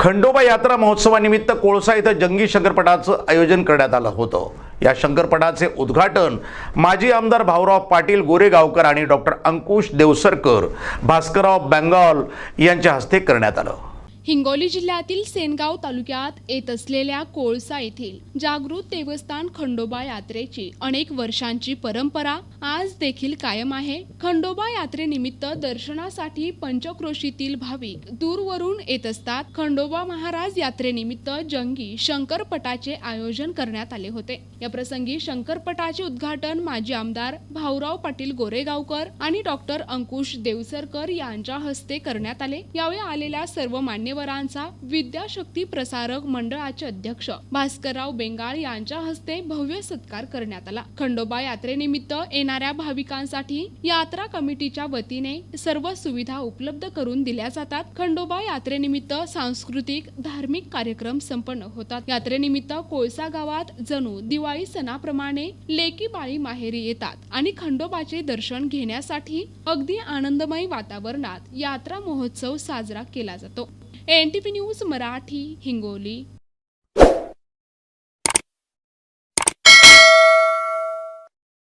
खंडोबा यात्रा महोत्सवानिमित्त कोळसा इथं जंगी शंकरपटाचं आयोजन करण्यात आलं होतं. या शंकरपटाचे उद्घाटन माजी आमदार भाऊराव पाटील गोरेगावकर आणि डॉक्टर अंकुश देवसरकर भास्करराव बेंगॉल यांच्या हस्ते करण्यात आलं. हिंगोली जिल्ह्यातील सेनगाव तालुक्यात येत असलेल्या कोळसा येथील जागृत देवस्थान खंडोबा यात्रेची अनेक वर्षांची परंपरा आज देखील कायम आहे. खंडोबा यात्रेनिमित्त दर्शनासाठी पंचक्रोशीतील भाविक दूरवरून येत असतात. खंडोबा महाराज यात्रेनिमित्त जंगी शंकरपटाचे आयोजन करण्यात आले होते. या प्रसंगी शंकरपटाचे उद्घाटन माजी आमदार भाऊराव पाटील गोरेगावकर आणि डॉक्टर अंकुश देवसरकर यांच्या हस्ते करण्यात आले. यावेळी आलेल्या सर्व मान्यवरांचा विद्याशक्ती प्रसारक मंडळाचे अध्यक्ष भास्करराव बेंगाळ यांच्या हस्ते भव्य सत्कार करण्यात आला. खंडोबा यात्रेनिमित्त येणाऱ्या भाविकांसाठी यात्रा कमिटीच्या वतीने सर्व सुविधा उपलब्ध करून दिल्या जातात. खंडोबा यात्रेनिमित्त सांस्कृतिक धार्मिक कार्यक्रम संपन्न होतात. यात्रेनिमित्त कोळसा गावात जणू दिवाळी सणाप्रमाणे लेकी बाळी माहेरी येतात आणि खंडोबाचे दर्शन घेण्यासाठी अगदी आनंदमय वातावरणात यात्रा महोत्सव साजरा केला जातो. N T news Marathi Hingoli.